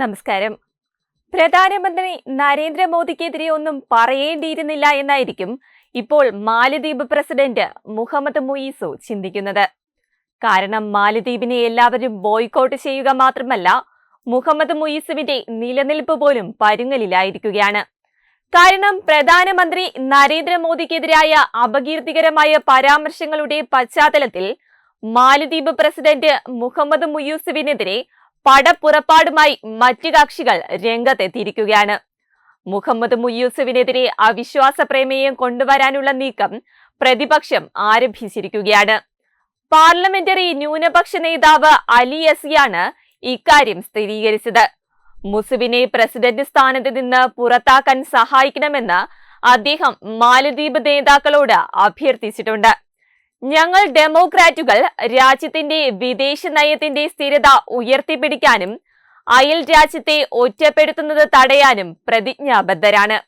നമസ്കാരം. പ്രധാനമന്ത്രി നരേന്ദ്രമോദിക്കെതിരെ ഒന്നും പറയേണ്ടിയിരുന്നില്ല എന്നായിരിക്കും ഇപ്പോൾ മാലദ്വീപ് പ്രസിഡന്റ് മുഹമ്മദ് മുയീസു ചിന്തിക്കുന്നത്. കാരണം മാലദ്വീപിനെ എല്ലാവരും ബോയ്ക്കോട്ട് ചെയ്യുക മാത്രമല്ല മുഹമ്മദ് മുയീസുവിന്റെ നിലനിൽപ്പ് പോലും പരുങ്ങലിലായിരിക്കുകയാണ്. കാരണം പ്രധാനമന്ത്രി നരേന്ദ്രമോദിക്കെതിരായ അപകീർത്തികരമായ പരാമർശങ്ങളുടെ പശ്ചാത്തലത്തിൽ മാലദ്വീപ് പ്രസിഡന്റ് മുഹമ്മദ് മുയൂസുവിനെതിരെ പടപ്പുറപ്പാടുമായി മറ്റു കക്ഷികൾ രംഗത്തെത്തിയിരിക്കുകയാണ്. മുഹമ്മദ് മുയൂസുവിനെതിരെ അവിശ്വാസ പ്രമേയം കൊണ്ടുവരാനുള്ള നീക്കം പ്രതിപക്ഷം ആരംഭിച്ചിരിക്കുകയാണ്. പാർലമെന്ററി ന്യൂനപക്ഷ നേതാവ് അലി അസിയാണ് ഇക്കാര്യം സ്ഥിരീകരിച്ചത്. മുസുവിനെ പ്രസിഡന്റ് സ്ഥാനത്ത് നിന്ന് പുറത്താക്കാൻ സഹായിക്കണമെന്ന് അദ്ദേഹം മാലദ്വീപ് നേതാക്കളോട് അഭ്യർത്ഥിച്ചിട്ടുണ്ട്. ഞങ്ങൾ ഡെമോക്രാറ്റുകൾ രാജ്യത്തിന്റെ വിദേശ നയത്തിന്റെ സ്ഥിരത ഉയർത്തിപ്പിടിക്കാനും അയൽ രാജ്യത്തെ ഒറ്റപ്പെടുത്തുന്നത് തടയാനും പ്രതിജ്ഞാബദ്ധരാണ്.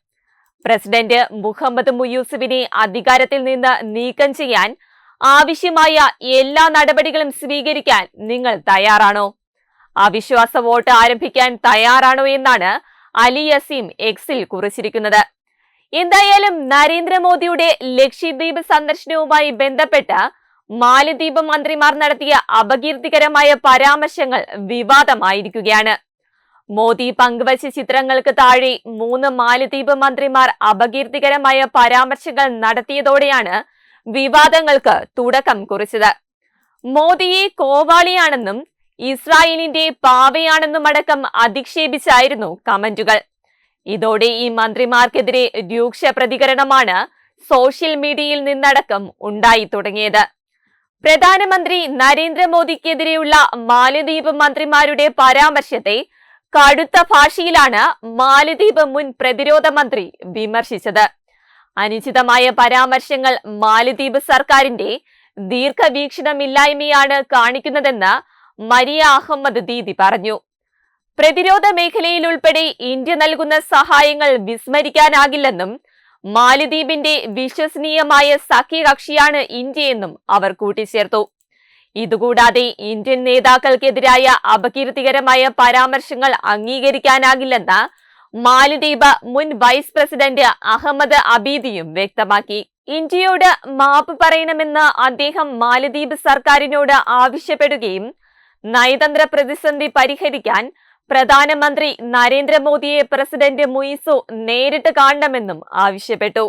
പ്രസിഡന്റ് മുഹമ്മദ് മുയൂസുവിനെ അധികാരത്തിൽ നിന്ന് നീക്കം ചെയ്യാൻ ആവശ്യമായ എല്ലാ നടപടികളും സ്വീകരിക്കാൻ നിങ്ങൾ തയ്യാറാണോ? അവിശ്വാസ വോട്ട് ആരംഭിക്കാൻ തയ്യാറാണോ എന്നാണ് അലി യസീം എക്സിൽ കുറിച്ചിരിക്കുന്നത്. എന്തായാലും നരേന്ദ്രമോദിയുടെ ലക്ഷദ്വീപ് സന്ദർശനവുമായി ബന്ധപ്പെട്ട് മാലദ്വീപ് മന്ത്രിമാർ നടത്തിയ അപകീർത്തികരമായ പരാമർശങ്ങൾ വിവാദമായിരിക്കുകയാണ്. മോദി പങ്കുവച്ച ചിത്രങ്ങൾക്ക് താഴെ മൂന്ന് മാലദ്വീപ് മന്ത്രിമാർ അപകീർത്തികരമായ പരാമർശങ്ങൾ നടത്തിയതോടെയാണ് വിവാദങ്ങൾക്ക് തുടക്കം കുറിച്ചത്. മോദിയെ കോവാളിയാണെന്നും ഇസ്രായേലിന്റെ പാവയാണെന്നും അടക്കം അധിക്ഷേപിച്ചായിരുന്നു കമന്റുകൾ. ഇതോടെ ഈ മന്ത്രിമാർക്കെതിരെ രൂക്ഷ പ്രതികരണമാണ് സോഷ്യൽ മീഡിയയിൽ നിന്നടക്കം ഉണ്ടായി തുടങ്ങിയത്. പ്രധാനമന്ത്രി നരേന്ദ്രമോദിക്കെതിരെയുള്ള മാലദ്വീപ് മന്ത്രിമാരുടെ പരാമർശത്തെ കടുത്ത ഭാഷയിലാണ് മാലദ്വീപ് മുൻ പ്രതിരോധ മന്ത്രി വിമർശിച്ചത്. അനുചിതമായ പരാമർശങ്ങൾ മാലദ്വീപ് സർക്കാരിന്റെ ദീർഘവീക്ഷണമില്ലായ്മയാണ് കാണിക്കുന്നതെന്ന് മരിയ അഹമ്മദ് ദീദി പറഞ്ഞു. പ്രതിരോധ മേഖലയിൽ ഉൾപ്പെടെ ഇന്ത്യ നൽകുന്ന സഹായങ്ങൾ വിസ്മരിക്കാനാകില്ലെന്നും മാലിദ്വീപിന്റെ വിശ്വസനീയമായ സഖ്യകക്ഷിയാണ് ഇന്ത്യയെന്നും അവർ കൂട്ടിച്ചേർത്തു. ഇതുകൂടാതെ ഇന്ത്യൻ നേതാക്കൾക്കെതിരായ അപകീർത്തികരമായ പരാമർശങ്ങൾ അംഗീകരിക്കാനാകില്ലെന്ന് മാലിദ്വീപ് മുൻ വൈസ് പ്രസിഡന്റ് അഹമ്മദ് അബീദിയും വ്യക്തമാക്കി. ഇന്ത്യയോട് മാപ്പ് പറയണമെന്ന് അദ്ദേഹം മാലദ്വീപ് സർക്കാരിനോട് ആവശ്യപ്പെടുകയും നയതന്ത്ര പ്രതിസന്ധി പരിഹരിക്കാൻ പ്രധാനമന്ത്രി നരേന്ദ്രമോദിയെ പ്രസിഡന്റ് മുയിസു നേരിട്ട് കാണണമെന്നും ആവശ്യപ്പെട്ടു.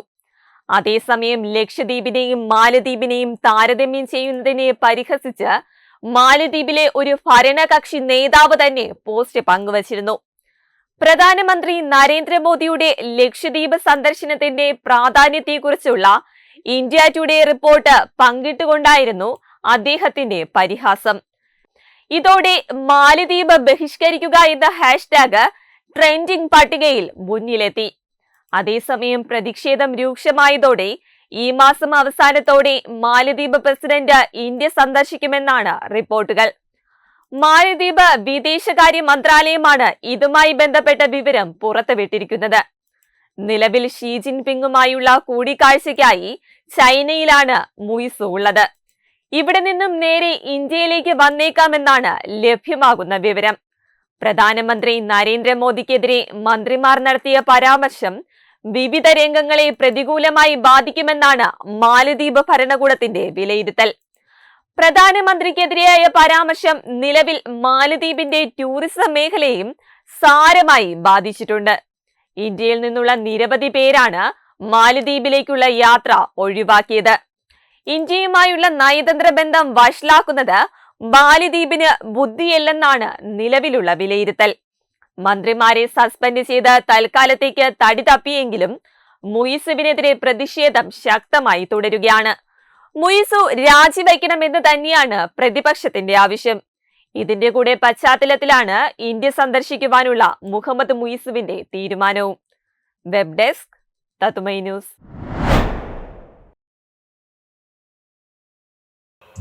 അതേസമയം ലക്ഷദ്വീപിനെയും മാലദ്വീപിനെയും താരതമ്യം ചെയ്യുന്നതിനെ പരിഹസിച്ച് മാലദ്വീപിലെ ഒരു ഭരണകക്ഷി നേതാവ് തന്നെ പോസ്റ്റ് പങ്കുവച്ചിരുന്നു. പ്രധാനമന്ത്രി നരേന്ദ്രമോദിയുടെ ലക്ഷദ്വീപ് സന്ദർശനത്തിന്റെ പ്രാധാന്യത്തെക്കുറിച്ചുള്ള ഇന്ത്യ ടുഡേ റിപ്പോർട്ട് പങ്കിട്ടുകൊണ്ടായിരുന്നു അദ്ദേഹത്തിന്റെ പരിഹാസം. ഇതോടെ മാലദ്വീപ് ബഹിഷ്കരിക്കുക എന്ന ഹാഷ്ടാഗ് ട്രെൻഡിംഗ് പട്ടികയിൽ മുന്നിലെത്തി. അതേസമയം പ്രതിഷേധം രൂക്ഷമായതോടെ ഈ മാസം അവസാനത്തോടെ മാലദ്വീപ് പ്രസിഡന്റ് ഇന്ത്യ സന്ദർശിക്കുമെന്നാണ് റിപ്പോർട്ടുകൾ. മാലദ്വീപ് വിദേശകാര്യ മന്ത്രാലയമാണ് ഇതുമായി ബന്ധപ്പെട്ട വിവരം പുറത്തുവിട്ടിരിക്കുന്നത്. നിലവിൽ ഷീ ജിൻപിങ്ങുമായുള്ള കൂടിക്കാഴ്ചയ്ക്കായി ചൈനയിലാണ് മുയിസു ഉള്ളത് ഇവിടെ നിന്നും നേരെ ഇന്ത്യയിലേക്ക് വന്നേക്കാമെന്നാണ് ലഭ്യമാകുന്ന വിവരം. പ്രധാനമന്ത്രി നരേന്ദ്രമോദിക്കെതിരെ മന്ത്രിമാർ നടത്തിയ പരാമർശം വിവിധ രംഗങ്ങളെ പ്രതികൂലമായി ബാധിക്കുമെന്നാണ് മാലദ്വീപ് ഭരണകൂടത്തിന്റെ വിലയിരുത്തൽ. പ്രധാനമന്ത്രിക്കെതിരെയായ പരാമർശം നിലവിൽ മാലദ്വീപിന്റെ ടൂറിസം മേഖലയും സാരമായി ബാധിച്ചിട്ടുണ്ട്. ഇന്ത്യയിൽ നിന്നുള്ള നിരവധി പേരാണ് മാലദ്വീപിലേക്കുള്ള യാത്ര ഒഴിവാക്കിയത്. ഇന്ത്യയുമായുള്ള നയതന്ത്ര ബന്ധം വഷളാക്കുന്നത് ബാലിദ്വീപിന് ബുദ്ധിയല്ലെന്നാണ് നിലവിലുള്ള വിലയിരുത്തൽ. മന്ത്രിമാരെ സസ്പെൻഡ് ചെയ്ത് തൽക്കാലത്തേക്ക് തടി തപ്പിയെങ്കിലും മുയിസുവിനെതിരെ പ്രതിഷേധം ശക്തമായി തുടരുകയാണ്. മുയിസു രാജിവെക്കണമെന്ന് തന്നെയാണ് പ്രതിപക്ഷത്തിന്റെ ആവശ്യം. ഇതിന്റെ കൂടെ പശ്ചാത്തലത്തിലാണ് ഇന്ത്യ സന്ദർശിക്കുവാനുള്ള മുഹമ്മദ് മുയിസുവിന്റെ തീരുമാനവും. വെബ് ഡെസ്ക് തത്തുമൈ ന്യൂസ്.